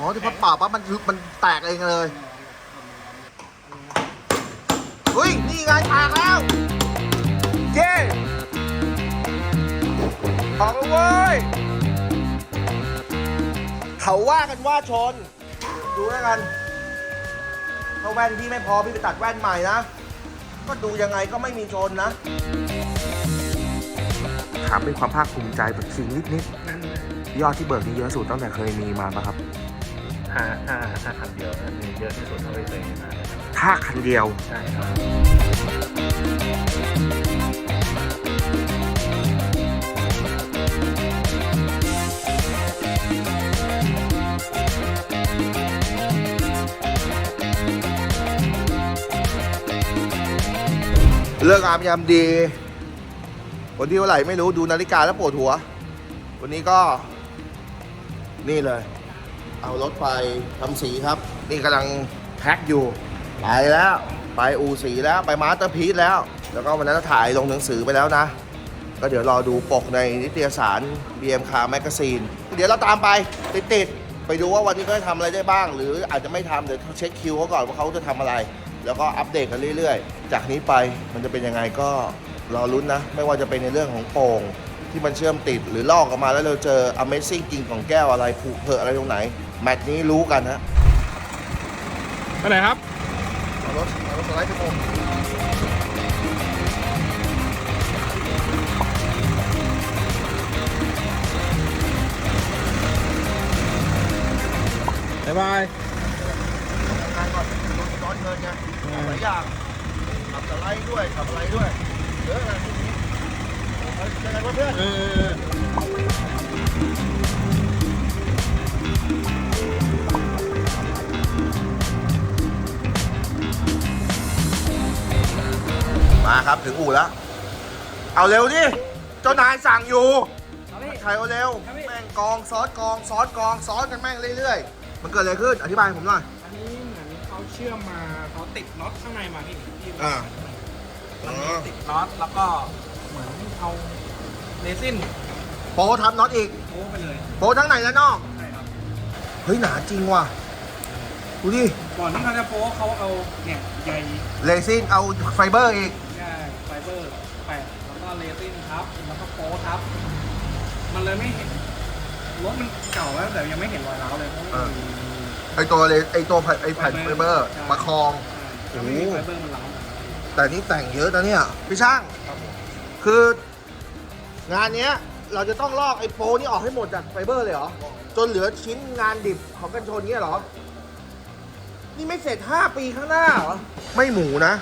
อ๋อที่พอเป่าปั๊บมันมันแตกเองเลยเฮ้ยนี่ไงแตกแล้ว เย้ออกแล้วเว้ยเขาว่ากันว่าชน ดูแล้วกันถ้าแว่นพี่ไม่พอพี่ไปตัดแว่นใหม่นะ ก็ดูยังไงก็ไม่มีชนนะถามเป็นความภาคภูมิใจแบบคิงนิดๆยอดที่เบิกนี่เยอะสุดตั้งแต่เคยมีมาปะครับ ห้าห้าห้าคันเดียวนะมีเยอะที่สุดเท่าที่เคยมีมาเลยครับถ้าคันเดียว ใช่ครับเลิกงามยามดี วันที่เท่าไหร่ไม่รู้ดูนาฬิกาแล้วปวดหัว วันนี้ก็ นี่เลย เอารถไปทำสีครับ นี่กำลังแพ็คอยู่ ไปแล้ว ไปอู่สีแล้วไปมาสเตอร์พีซแล้ว แล้วก็วันนั้นถ่ายลงหนังสือไปแล้วนะ ก็เดี๋ยวรอดูปกในนิตยสาร BM Car Magazine เดี๋ยวเราตามไปติดๆไปดูว่าวันนี้เขาจะทำอะไรได้บ้าง หรืออาจจะไม่ทำเดี๋ยวเช็คคิวเขาก่อนว่าเขาจะทำอะไร แล้วก็อัปเดตกันเรื่อยๆ จากนี้ไปมันจะเป็นยังไงก็รอลุ้นนะ ไม่ว่าจะเป็นในเรื่องของโป่ง ที่มันเชื่อมติดหรือลอกออกมาแล้วเราเจอ Amazing จริงของแก้วอะไรผูกเพอะอะไรตรงไหน แมตช์นี้รู้กันฮะไปไหนครับเอารถเอารถสไลด์ไปโป่งบ๊ายบายทำงานก่อนร้อนเงินไงทำหลายอย่างขับสไลด์ด้วยขับอะไรด้วยเยอะนะที่นี้เอา เออมาครับถึงอู่แล้ว เอาเร็วดิ เจ้านายสั่งอยู่ถ่ายเอาเร็ว แม่งกองซอสกองซอสกองซอสกันแม่งเรื่อยๆ มันเกิดอะไรขึ้น อธิบายให้ผมหน่อย อันนี้เหมือนเขาเชื่อมมาเขาติดน็อตข้างในมาที่ที่อ่ามันติดน็อตแล้วก็ เหมือนเอาเรซินโป๊ทับน็อตอีกโค้ไปเลยโป๊ทั้งในและนอก ใช่ครับ เฮ้ยหนาจริงว่ะ ดูดิ ก่อนที่เขาจะโป๊เขาเอาเนี่ยใยเรซินเอาไฟเบอร์อีกแย่ไฟเบอร์แปะแล้วก็เรซินทับแล้วก็โป๊ทับ มันเลยไม่เห็นรถมันเก่าแล้วแต่ยังไม่เห็นรอยร้าวเลยเพราะว่ามันมีไอตัวเลไอตัวแผ่นไอแผ่นไฟเบอร์ประคอง ใช่ถ้าไม่มีไฟเบอร์มันร้าวแต่นี่แต่งเยอะนะเนี่ย พี่ช่าง ครับผม คืองานเนี้ยเราจะต้องลอกไอ้โปนี่ออกให้หมดจากไฟเบอร์เลยเหรอ จนเหลือชิ้นงานดิบของกันชนเงี้ยเหรอ นี่ไม่เสร็จ 5 ปีข้างหน้าเหรอ ไม่หมูนะ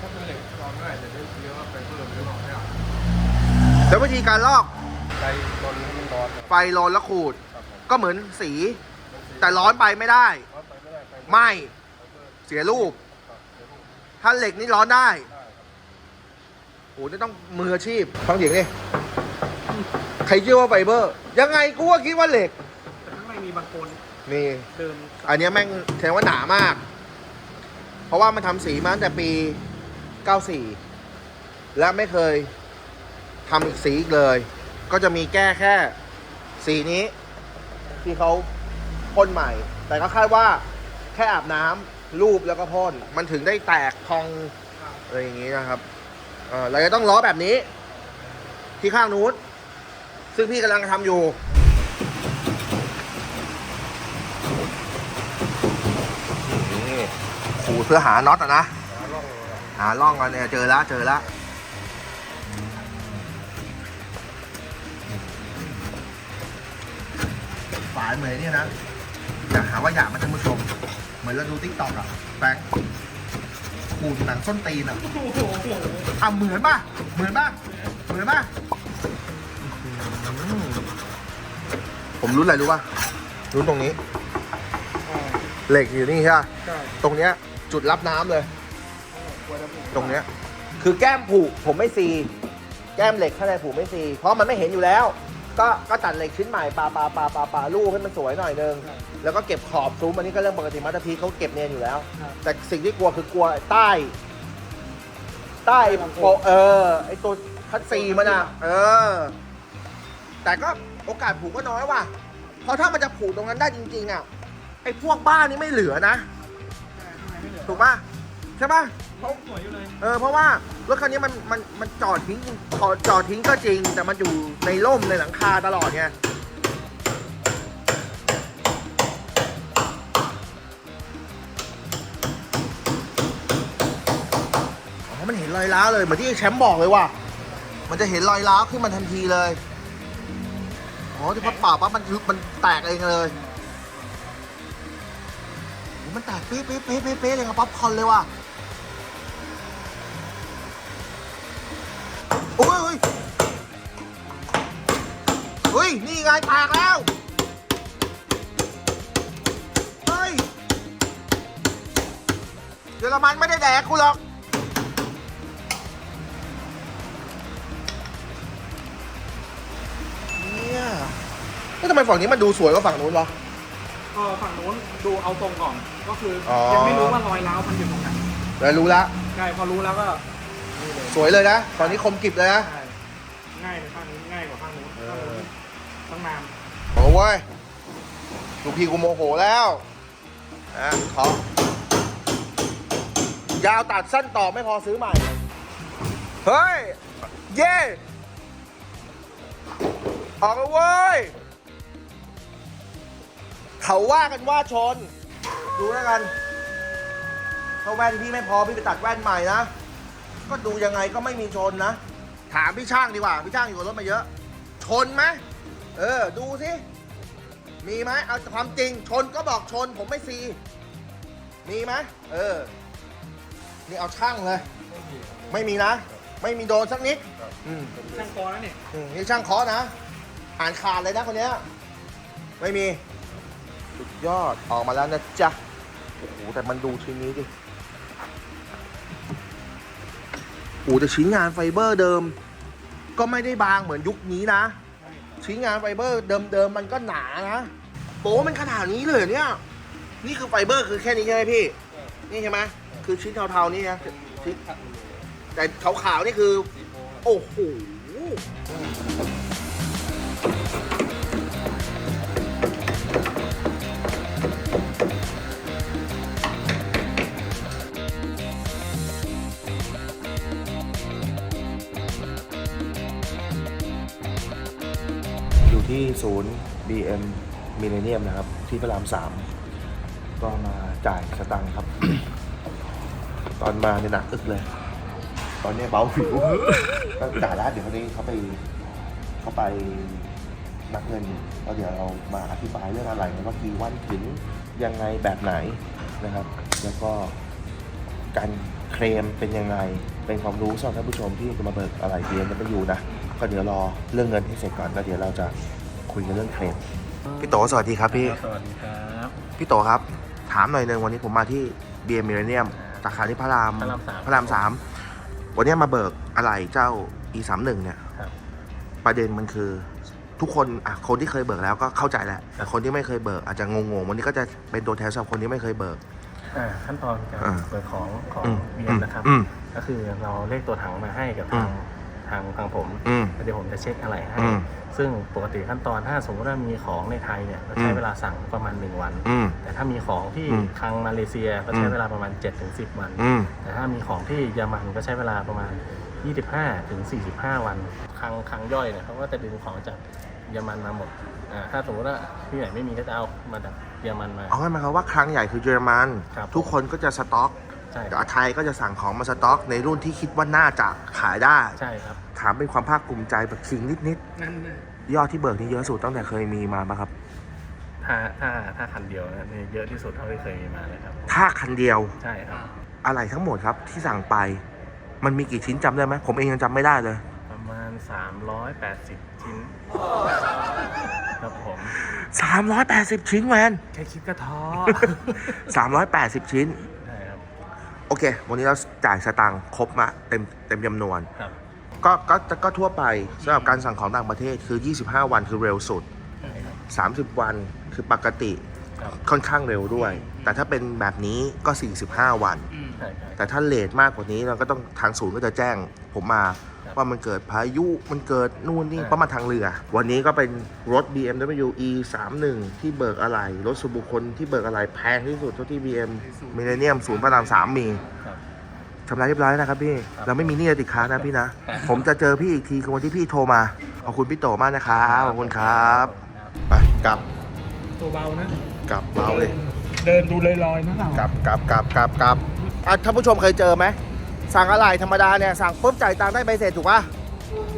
ถ้าเป็นเหล็กลองได้จะได้เรียกว่าไปเพิ่มหรือลองไม่เอาแล้ววิธีการลอกใจตอนนี้มันร้อนไฟร้อนแล้วขูด ครับผมก็เหมือนสี แต่ร้อนไปไม่ได้ ร้อนไปไม่ได้ไปไหม่ เสียรูป ถ้าเหล็กนี่ร้อนได้โอ้นี่ต้องมืออาชีพฟังเสียงดิใครเชื่อว่าไฟเบอร์ ยังไงกูก็คิดว่าเหล็กแต่ข้างในมีบางคนนี่ เดิมอันเนี้ยแม่งแสดงว่าหนามาก เพราะว่ามันทำสีมาตั้งแต่ปี 94 และไม่เคยทำอีกสีอีกเลย ก็จะมีแก้แค่ สีนี้ ที่เขาพ่นใหม่ แต่ก็คาดว่าแค่อาบน้ำรูปแล้วก็พ่น มันถึงได้แตกพอง อะไรอย่างนี้นะครับ เราจะต้องล้อแบบนี้ ที่ข้างนู้นซึ่งพี่กำลังทำอยู่นี่ขูดเพื่อหาน็อตอะนะ หาล่องกันเนี่ยเจอแล้วเจอแล้วฝายเหมือนเนี่ยนะ อย่าหาว่าอยากมาท่านผู้ชม เหมือนเราดูทิกต็อกอะแบง ค์ขูดหนังส้นตีนอะอะเหมือนป่ะ เหมือนป่ะ เหมือนป่ะอื้อหือผมรู้อะไรรู้ป่ะ รู้ตรงนี้ เหล็กอยู่นี่ใช่ปะใช่ตรงเนี้ย จุดรับน้ำเลย ตรงเนี้ย คือแก้มผูกผมไม่ซี แก้มเหล็กข้างในผูกไม่ซี เพราะมันไม่เห็นอยู่แล้ว ก็ก็ตัดเหล็กชิ้นใหม่ปาปาปาปาปาลูกให้มันสวยหน่อยนึงแล้วก็เก็บขอบซุ้มอันนี้ก็เรื่องปกติมาตรพีเขาเก็บเนียนอยู่แล้ว แต่สิ่งที่กลัวคือกลัวใต้ ใต้โปะเออไอตัวคัดซีมันอะ เออ แต่ก็โอกาสผูกก็น้อยว่ะเพราะถ้ามันจะผูกตรงนั้นได้จริง ๆ อะไอ้พวกบ้านนี้ไม่เหลือนะใช่ข้างในไม่เหลือถูกป่ะใช่ป่ะ เขาสวยอยู่เลย เออเพราะว่ารถคันนี้มันมันมันจอดทิ้งจอดจอดทิ้งก็จริง แต่มันอยู่ในร่มในหลังคาตลอดไงอ๋อมันเห็นรอยร้าวเลยเหมือนที่แชมป์บอกเลยว่า มันจะเห็นรอยร้าวขึ้นมาทันทีเลยอ๋อที่พอป่าปั๊บมันมันแตกเองเลยโอ้มันแตกเป๊ะเป๊ะเป๊ะเป๊ะเป๊ะเลยกับป๊อปคอนเลยว่ะ ย นี่ไงแตกแล้ว เฮ้ย เยอรมันไม่ได้แดกกูหรอก เนี่ยแล้วทำไมฝั่งนี้มันดูสวยกว่าฝั่งนู้นวะก็ฝั่งโน้นดูเอาตรงก่อน ก็คือออ ยังไม่รู้ว่ารอยร้าวมันอยู่ตรงไหนเลยรู้ละ ใช่พอรู้แล้วก็นี่เลยสวยเลยนะ ตอนนี้คมกริบเลยนะ ใช่ง่ายในข้างนี้ ตั้งนานโอ้ยลูกพี่กูโมโหแล้วอะขอยาวตัดสั้นต่อไม่พอซื้อใหม่ เฮ้ย เย่ออกแล้วเว้ย เขาว่ากันว่าชน ดูแล้วกัน ถ้าแว่นพี่ไม่พอพี่ไปตัดแว่นใหม่นะ ก็ดูยังไงก็ไม่มีชนนะ ถามพี่ช่างดีกว่า พี่ช่างอยู่กับรถมาเยอะ ชนไหม เออ ดูสิ มีไหมเอาความจริง ชนก็บอกชน ผมไม่ซี มีไหมเออ นี่เอาช่างเลย ไม่มีนะ ไม่มีโดนสักนิด อืมช่างกอแล้วเนี่ยอืมนี่ช่างเคาะนะ อ่านขาดเลยนะคนเนี้ย ไม่มี สุดยอด ออกมาแล้วนะจ๊ะ โอ้โห แต่มันดูชิ้นนี้ดิ โอ้โหแต่ชิ้นงานไฟเบอร์เดิม ก็ไม่ได้บางเหมือนยุคนี้นะ ชิ้นงานไฟเบอร์เดิมๆมันก็หนานะโป้มันขนาดนี้เลยเหรอเนี่ย นี่คือไฟเบอร์คือแค่นี้ใช่ไหมพี่ นี่ใช่ไหมคือชิ้นเทาๆนี่นะชิ้นแต่ขาวๆนี่คือ โอ้โห ที่ศูนย์ BM Millennium นะครับ ที่พระรามสามก็มาจ่ายสตังค์ครับ ตอนมาเนี่ยหนักอึกเลย ตอนเนี้ยเบาผิวก็จ่ายแล้วเดี๋ยววันนี้เขาไปเขาไปนักเงินแล้วเดี๋ยวเรามาอธิบายเรื่องอะไรว่ากี่วันถึงยังไงแบบไหนนะครับ แล้วก็การเคลมเป็นยังไง เป็นความรู้สำหรับท่านผู้ชมที่จะมาเบิกอะไรเบียนจะไปอยู่นะ ก็เดี๋ยวรอเรื่องเงินให้เสร็จก่อนแล้วเดี๋ยวเราจะ คุยกันเรื่องเคลมพี่โตสวัสดีครับพี่ สวัสดีครับพี่โตครับ ถามหน่อยหนึ่งวันนี้ผมมาที่เบียร์มิเลเนียมสาขาที่พระรามพระรามสาม พระรามสามวันนี้มาเบิกอะไรเจ้า e 3 1เนี่ยครับ ประเด็นมันคือทุกคนอะคนที่เคยเบิกแล้วก็เข้าใจแหละแต่คนที่ไม่เคยเบิกอาจจะงงๆวันนี้ก็จะเป็นตัวแทนสำหรับคนที่ไม่เคยเบิก อ่าขั้นตอนการอ่า เปิดของของอืมเบียนนะครับ อืม ก็คือเราเลขตัวถังมาให้กับอืทางม ทางทางผมอืมแล้วเดี๋ยวผมจะเช็คอะไรให้อืม ซึ่งปกติขั้นตอนถ้าสมมติว่ามีของในไทยเนี่ยก็ใช้อืมเวลาสั่งประมาณ 1 วัน อืม แต่ถ้ามีของที่อืม ทางมาเลเซียก็ใช้อืมเวลาประมาณ 7-10 วัน อืม แต่ถ้ามีของที่เยอรมันก็ใช้เวลาประมาณ 25 ถึง 45 วันคลังคลังย่อยเนี่ยเขาก็จะดึงของจากเยอรมันมาหมดอ่าถ้าสมมติว่าที่ไหนไม่มีก็จะเอามาจากเยอรมันมา เอาให้หมายความว่าครั้งใหญ่คือเยอรมัน ครับ ทุกคนก็จะสต็อก ใช่แต่ไทยก็จะสั่งของมาสต็อก ในรุ่นที่คิดว่าน่าจะขายได้ ใช่ครับ ถามเป็นความภาคภูมิใจแบบคิงนิดนั่นน่ะๆ ยอดที่เบิกนี่เยอะสุดตั้งแต่เคยมีมาปะครับ ถ้าถ้าถ้าคันเดียวนะนี่เยอะที่สุดเท่าที่เคยมีมาเลยครับ ถ้าคันเดียวใช่ครับ อะไรทั้งหมดครับที่สั่งไป มันมีกี่ชิ้นจำได้ไหมผมเองยังจำไม่ได้เลย ประมาณ 380 ชิ้น ครับผม 380 ชิ้นแวนแค่คิดก็ท้อ 380 ชิ้นใช่ครับ โอเค วันนี้เราจ่ายสตังค์ครบมาเต็มเต็มจำนวน ครับ ก็ก็ก็ทั่วไปสำหรับการสั่งของต่างประเทศคือ 25 วันคือเร็วสุด ใช่ครับ 30 วันคือปกติครับ ค่อนข้างเร็วด้วย แต่ถ้าเป็นแบบนี้ก็ 45 วัน อืม ใช่ครับ แต่ถ้าเลทมากกว่านี้เราก็ต้องทางศูนย์ก็จะแจ้งผมมา ว่ามันเกิดพายุมันเกิดนู่นนี่เพราะมันทางเรือ วันนี้ก็เป็นรถ BMW E 3 1ที่เบิกอะไร รถส่วนบุคคลที่เบิกอะไรแพงที่สุดเท่าที่ BM มิเลเนียมศูนย์พระรามสามมีครับชำระเรียบร้อยแล้วนะครับพี่ครับเราไม่มีหนี้ติดค้างนะพี่นะ ผมจะเจอพี่อีกทีคือวันที่พี่โทรมา ขอบคุณพี่โตมากนะครับขอบคุณครับไปกลับตัวเบานะกลับเบาเลย เดินดูลอยๆนะเรากลับกลับกลับกลับกลับอะท่านผู้ชมเคยเจอไหม สั่งอะไรธรรมดาเนี่ยสั่งปุ๊บจ่ายตังค์ได้ใบเสร็จถูกปะ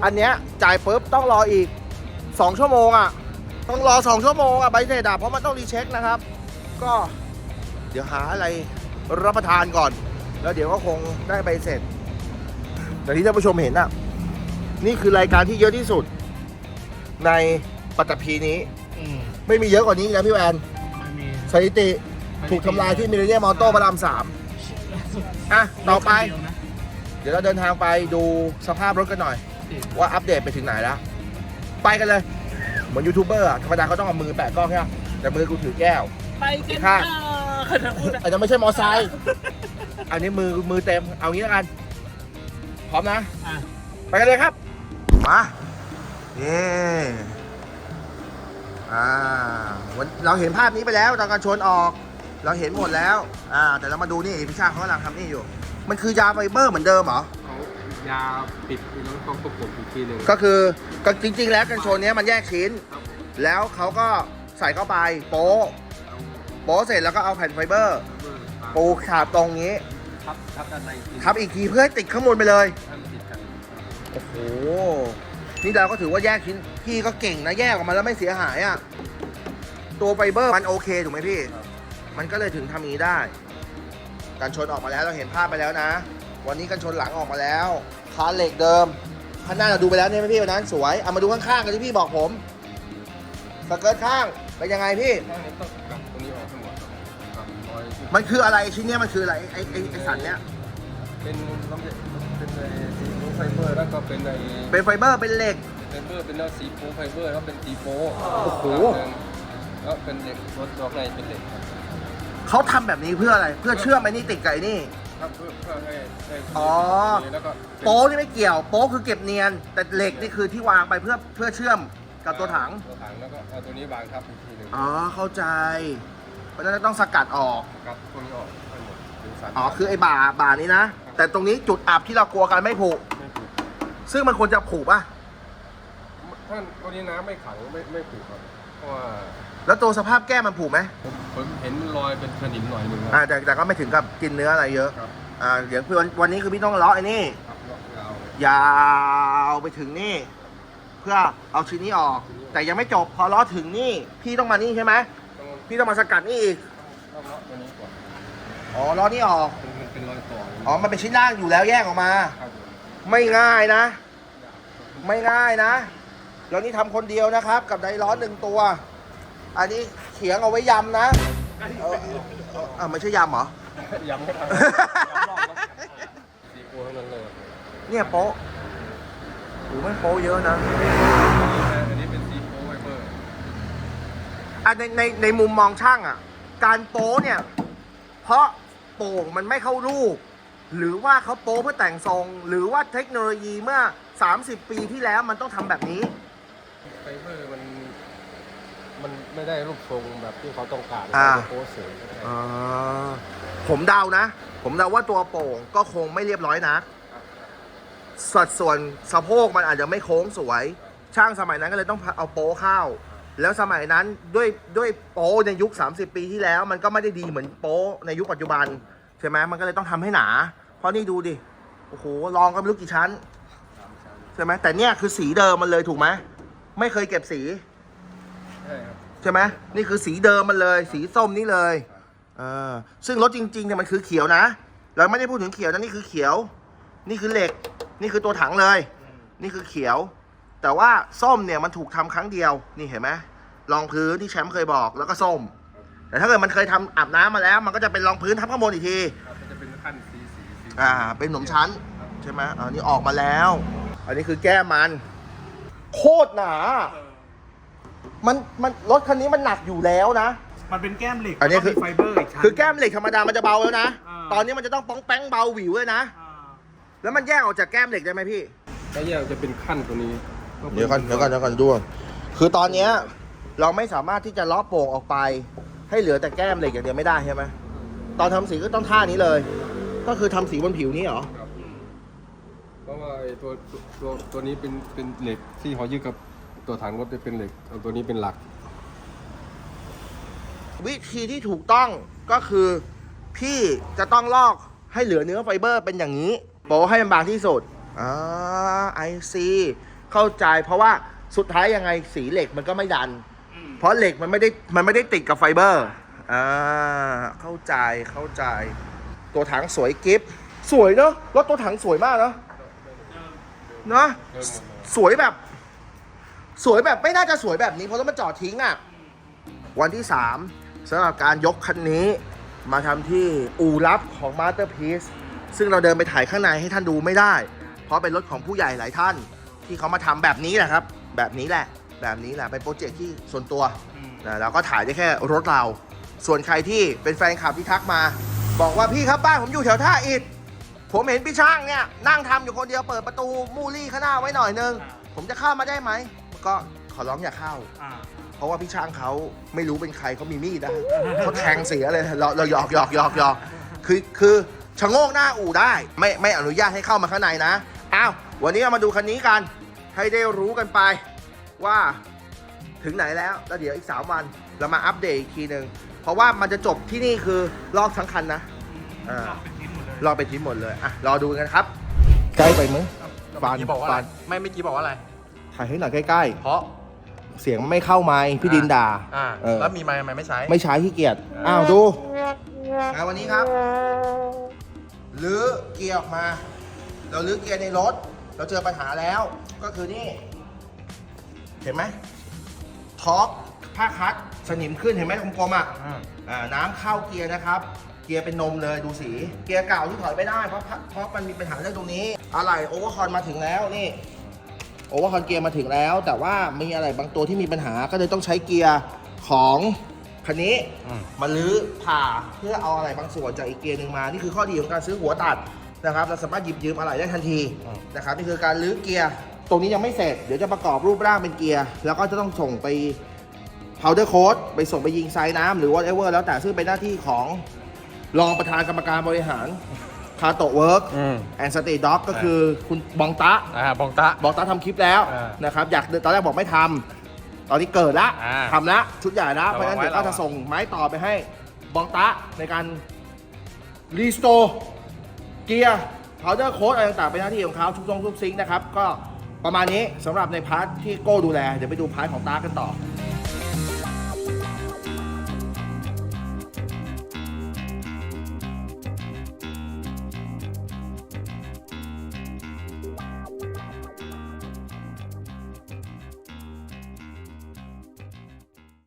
อันเนี้ยจ่ายปุ๊บต้องรออีก 2 ชั่วโมงอะ ต้องรอ 2 ชั่วโมงอะใบเสร็จอะเพราะมันต้องรีเช็คนะครับ ก็เดี๋ยวหาอะไรรับประทานก่อน แล้วเดี๋ยวก็คงได้ใบเสร็จแต่ที่ท่านผู้ชมเห็นอะนี่คือรายการที่เยอะที่สุด ในปัตตภีนี้ อืมไม่มีเยอะกว่านี้อีกนะพี่แวนไม่มีสถิติถูกทำลายที่มิเลเนียมออโต้พระรามสามอะต่อไปเดียวนะ เดี๋ยวเราเดินทางไปดูสภาพรถกันหน่อย ว่าอัปเดตไปถึงไหนแล้ว ไปกันเลย เหมือนยูทูบเบอร์อะธรรมดาเขาต้องเอามือแปะกล้องใช่ไหมแต่มือกูถือแก้ว ไปกันค่ะ ขนาดพูดอะอันนั้นไม่ใช่มอไซค์อันนี้มือมือเต็มเอางี้แล้วกัน พร้อมนะ อะไปกันเลยครับ มาเย่อ่าวันเราเห็นภาพนี้ไปแล้วตอนการชนออก เราเห็นหมดแล้ว อ่า แต่เรามาดูนี่พี่ชาติเขากำลังทำนี่อยู่ มันคือยาไฟเบอร์เหมือนเดิมเหรอ เขายาปิดแล้วก็ประกบอีกทีหนึ่งก็คือก็จริง ๆ แล้วกันชนเนี้ยมันแยกชิ้นแล้วเขาก็ใส่เข้าไปโป๊ะโป๊ะเสร็จแล้วก็เอาแผ่นไฟเบอร์ปูขาบตรงนี้ทับทับด้านในอีกทีทับอีกทีเพื่อให้ติดข้างบนไปเลย ให้มันติดกันโอ้โห นี่เราก็ถือว่าแยกชิ้น พี่ก็เก่งนะแยกออกมาแล้วไม่เสียหายอะ่ะ ตัวไฟเบอร์มันโอเคถูกไหมพี่ มันก็เลยถึงทำอย่างนี้ได้ การชนออกมาแล้วเราเห็นภาพไปแล้วนะ วันนี้กันชนหลังออกมาแล้วคานเหล็กเดิมข้างหน้าเราดูไปแล้วเนี่ยไหมพี่วันนั้นสวยเอามาดูข้างๆกันที่พี่บอกผมสเกิร์ตข้างเป็นยังไงพี่ข้างนี้ต้องกลับตรงนี้ออกทั้งหมดครับรอยที่มันคืออะไรชิ้นเนี้ยมันคืออะไรไอ้ไอ้ไอ้สันเนี้ยเป็นน้ำเด็ดเป็นไอ้สีโปไฟเบอร์แล้วก็เป็นไอ้เป็นไฟเบอร์เป็นเหล็ก ไฟเบอร์เป็นแล้วสีโปไฟเบอร์แล้วเป็นสีโปโอ้โห แล้วเป็นเหล็กรถตัวในเป็นเหล็กครับ เขาทำแบบนี้เพื่ออะไร เพื่อเชื่อมไอ้นี่ติดกับไอ้นี่ครับเพื่อเพื่อให้ให้อ๋อ แล้วก็เป็นโป๊นี่ไม่เกี่ยว โป๊คือเก็บเนียน แต่เหล็กนี่คือที่วางไปเพื่อเพื่อเชื่อมกับตัวถัง ตัวถังแล้วก็เอาตัวนี้วางทับอีกทีหนึ่งอ๋อ เข้าใจ เพราะฉะนั้นต้องสกัดออก ครับตัวนี้ออกทั้งหมดเป็นสารอ๋อ คือไอ้บ่าบ่านี้นะ แต่ตรงนี้จุดอับที่เรากลัวกันไม่ผุ ไม่ผูกซึ่งมันควรจะผุป่ะ ท่านตัวนี้น้ำไม่ขังไม่ไม่ผูกครับเพราะว่า แล้วตัวสภาพแก้มมันผุไหมผมผมเห็นรอยเป็นสนิมหน่อยหนึ่งอ่าครับ แต่แต่ก็ไม่ถึงกับกินเนื้ออะไรเยอะครับ อ่าเดี๋ยววันวันนี้คือพี่ต้องเลาะไอ้นี่ ครับเลาะยาว ยาวไปถึงนี่ เพื่อเอาชิ้นนี้ออก แต่ยังไม่จบพอเลาะถึงนี่พี่ต้องมานี่ใช่ไหมต้องพี่ต้องมาสกัดนี่อีกต้องเลาะตัวนี้ก่อนอ๋อเลาะนี่ออกเป็นมันเป็นรอยต่ออ๋อมันเป็นชิ้นล่างอยู่แล้วแยกออกมา ครับผมไม่ง่ายนะ ไม่ง่ายนะ แล้วนี่ทำคนเดียวนะครับ กับไดร้อนหนึ่งตัว อันนี้เขียงเอาไว้ยำนะเออเอออะไม่ใช่ยำเหรอ ย้ำไม่ทันสีโปทั้งนั้นเลยเนี่ยโป๊ะโอ้ไม่โป๊ะเยอะนะ อันนี้เป็นสีโปไฟเบอร์อะในในในมุมมองช่างอะการโป๊เนี่ย เพราะโป่งมันไม่เข้ารูป หรือว่าเขาโป๊เพื่อแต่งทรง หรือว่าเทคโนโลยีเมื่อ 30 ปีที่แล้วมันต้องทำแบบนี้ ไฟเบอร์มัน มันไม่ได้รูปทรงแบบที่เขาต้องการอ่าโปเสือไม่ได้อ่าผมเดานะ ผมเดาว่าตัวโป่งก็คงไม่เรียบร้อยนะ สัดส่วนสะโพกมันอาจจะไม่โค้งสวย ช่างสมัยนั้นก็เลยต้องเอาโป๊เข้า แล้วสมัยนั้นด้วยด้วยโป๊ในยุค 30 ปีที่แล้ว มันก็ไม่ได้ดีเหมือนโป๊ในยุคปัจจุบันใช่ไหมมันก็เลยต้องทำให้หนา เพราะนี่ดูดิโอ้โหลองกันไม่รู้กี่ชั้น ใช่ไหมแต่เนี่ยคือสีเดิมมันเลยถูกไหมไม่เคยเก็บสีใช่ครับ ใช่ไหมนี่คือสีเดิมมันเลย สีส้มนี่เลยเออซึ่งรถจริงๆเนี่ยมันคือเขียวนะ เราไม่ได้พูดถึงเขียวนะนี่คือเขียว นี่คือเหล็ก นี่คือตัวถังเลย นี่คือเขียว แต่ว่าส้มเนี่ยมันถูกทำครั้งเดียวนี่เห็นไหมรองพื้นที่แชมป์เคยบอกแล้วก็ส้ม แต่ถ้าเกิดมันเคยทำอาบน้ำมาแล้ว มันก็จะเป็นรองพื้นทับข้างบนอีกทีครับมันจะเป็นขั้นสีสีสีอ่า เป็นหนมชั้นใช่ไหมอ่านี่ออกมาแล้ว อันนี้คือแก้มมัน โคตรหนา มันมันรถคันนี้มันหนักอยู่แล้วนะ มันเป็นแก้มเหล็กอันนี้คือ แล้วก็มีไฟเบอร์อีกชั้น คือแก้มเหล็กธรรมดามันจะเบาแล้วนะ อ่า ตอนนี้มันจะต้องป้องแป้งเบาหวิวเลยนะ อ่าแล้วมันแยกออกจากแก้มเหล็กได้ไหมพี่ถ้าแยกจะเป็นขั้นตัวนี้เดี๋ยวก่อนเดี๋ยวก่อนเดี๋ยวก่อนดูก่อนคือตอนเนี้ยเราไม่สามารถที่จะล้อโป่งออกไป ให้เหลือแต่แก้มเหล็กอย่างเดียวไม่ได้ใช่ไหมตอนทำสีก็ต้องท่านี้เลย ก็คือทำสีบนผิวนี้เหรอ ครับเพราะว่าไอ้ตัวตัวตัวนี้เป็นเป็นเหล็กที่เขายึดกับ ตัวถังรถจะเป็นเหล็กเอาตัวนี้เป็นหลัก วิธีที่ถูกต้องก็คือ พี่จะต้องลอกให้เหลือเนื้อไฟเบอร์เป็นอย่างนี้โปให้มันบางที่สุดอ่าไอซีเข้าใจเพราะว่าสุดท้ายยังไงสีเหล็กมันก็ไม่ดัน เพราะเหล็กมันไม่ได้มันไม่ได้ติดกับไฟเบอร์อ่าเข้าใจเข้าใจ ตัวถังสวยกิฟสวยเนอะรถตัวถังสวยมากเนอะเนอะสวยแบบ สวยแบบไม่น่าจะสวยแบบนี้เพราะรถมันจอดทิ้งอะ วันที่ 3สำหรับการยกคันนี้ มาทำที่อู่ลับของ Masterpiece ซึ่งเราเดินไปถ่ายข้างในให้ท่านดูไม่ได้ เพราะเป็นรถของผู้ใหญ่หลายท่าน ที่เขามาทำแบบนี้แหละครับ แบบนี้แหละ แบบนี้แหละเป็นโปรเจกต์ที่ส่วนตัวนะเราก็ถ่ายได้แค่รถเรา ส่วนใครที่เป็นแฟนคลับที่ทักมา บอกว่าพี่ครับบ้านผมอยู่แถวท่าอิฐผมเห็นพี่ช่างเนี่ยนั่งทำอยู่คนเดียวเปิดประตูมูลี่ข้างหน้าไว้หน่อยนึง ผมจะเข้ามาได้ไหม ก็ขอร้องอย่าเข้า อ่า เพราะว่าพี่ช่างเขาไม่รู้เป็นใครเขามีมีดนะเขาแทงเสียเลยเราเราหยอกหยอกหยอกหยอกคือคือชะโงกหน้าอู่ได้ ไม่ไม่อนุญาตให้เข้ามาข้างในนะอ้าววันนี้เรามาดูคันนี้กัน ให้ได้รู้กันไปว่าถึงไหนแล้วแล้วเดี๋ยวอีก 3 วันเรามาอัปเดตอีกทีหนึ่งเพราะว่ามันจะจบที่นี่คือลอกทั้งคันนะอ่าลอกไปทิ้งหมดเลยอะรอดูกันครับ ใกล้ไปมั้งฟานเมื่อกี้บอกว่าอะฟาไรนไม่เมื่อกี้บอกว่าอะไร ถ่ายให้หน่อยใกล้เพราะๆ เสียงไม่เข้าไมค์พี่ดินด่าอ่าเออแล้วมีไมค์ทำไมไม่ใช้ ไม่ใช้ขี้เกียจอ้าวดูงานวันนี้ครับลื้อเกียร์ออกมา เราลื้อเกียร์ในรถ เราเจอปัญหาแล้ว ก็คือนี่ เห็นไหมท็อปผ้าคัดสนิมขึ้นเห็นไหมกลมๆอะอ่าอ่าน้ำเข้าเกียร์นะครับ เกียร์เป็นนมเลยดูสี เกียร์เก่าที่ถอยไม่ได้เพราะเพราะมันมีปัญหาเรื่องตรงนี้อะไรโอเวอร์คอนมาถึงแล้วนี่ โอเวอร์คอนเกียร์มาถึงแล้ว แต่ว่ามีอะไรบางตัวที่มีปัญหาก็เลยต้องใช้เกียร์ของคันนี้อืม มาลื้อผ่าเพื่อเอาอะไรบางส่วนจากอีกเกียร์หนึ่งมา นี่คือข้อดีของการซื้อหัวตัดนะครับเราสามารถหยิบยืมอะไรได้ทันทีนะครับนี่คือการลื้อเกียร์ตรงนี้ยังไม่เสร็จเดี๋ยวจะประกอบรูปร่างเป็นเกียร์แล้วก็จะต้องส่งไป powder coat ไปส่งไปยิงทรายน้ำหรือ whatever แล้วแต่ซึ่งเป็นหน้าที่ของรองประธานกรรมการบริหาร คาโตเวิร์กอืม แอนสเตด็อกก็คือคุณบองตะ อ่าบองตะ บอกตาทำคลิปแล้วอ่านะครับอยากตอนแรกบอกไม่ทำตอนนี้เกิดละอ่าทำละชุดใหญ่ละเพระวังราะฉะนั้นเดี๋ยวไว้ก็จะระวังส่งไม้ต่อไปให้บองตะในการรีสโตร์เกียร์พาวเดอร์โค้ดอะไรต่างๆเป็นหน้าที่ของเขาทุกทรงทุกซิงค์นะครับ ก็ประมาณนี้สำหรับในพาร์ทที่โก้ดูแล เดี๋ยวไปดูพาร์ทของตากันต่อ